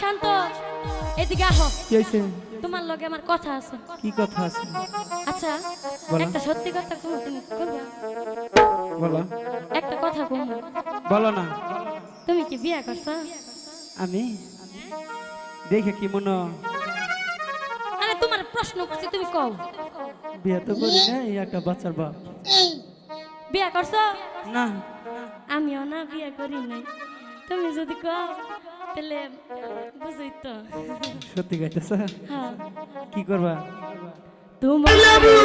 শান্ত। এদিকে আহো। কি তোমার লগে আমার কথা আছে। কি কথা আছে? আচ্ছা একটা সত্যি কথা তুমি তুমি করবে বলো। একটা কথা কম বলো না। তুমি কি বিয়ে করছ? আমি? দেখে কি মনে আরে তোমার প্রশ্ন করছি তুমি কও। বিয়ে তো করি না এই একটা বাচ্চার বাপ। বিয়ে করছ? না। আমিও না বিয়ে করি নাই। তুমি যদি কও তাহলে বুঝই তো। সত্যি গাইতেছ হ্যাঁ। কি করবা? তোমার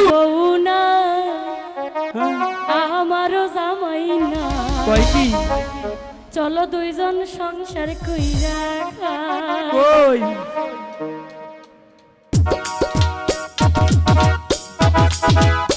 বউ না হ্যাঁ? আমারও জামাই না। কয় কি? চলো দুইজন সংসার কইরা খাই। কই? তোমার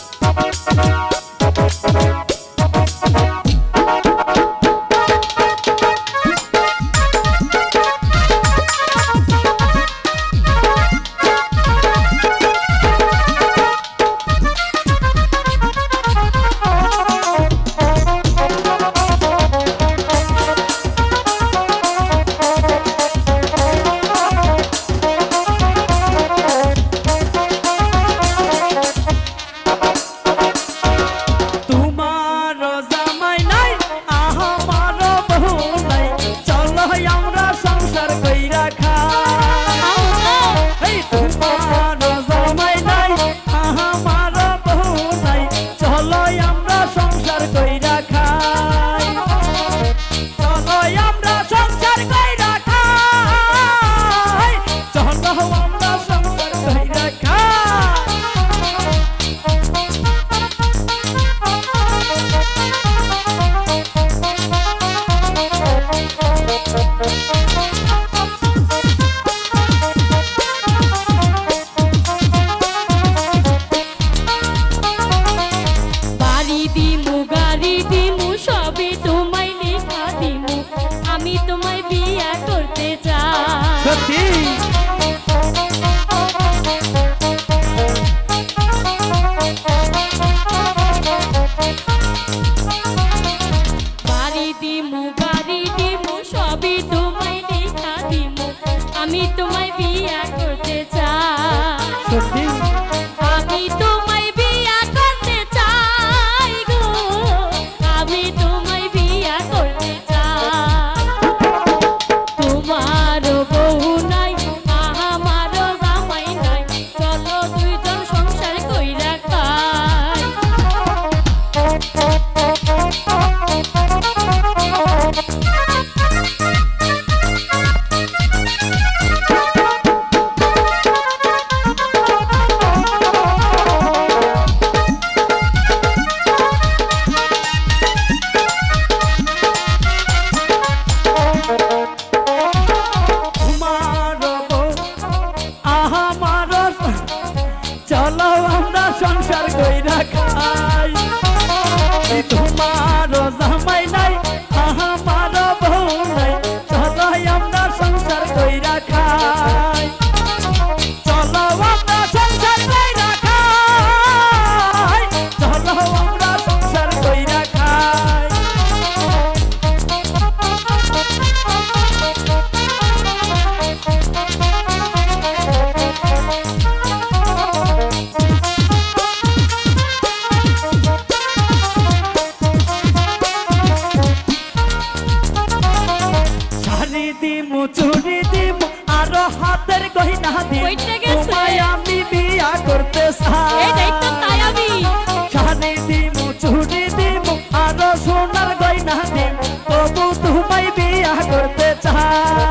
কই না তোমায় আমি বিয়া করতে শানি দিব চুড়ি দিব আরও সোনার গয়না দিব তবু তোমায় বিয়া করতে চাই।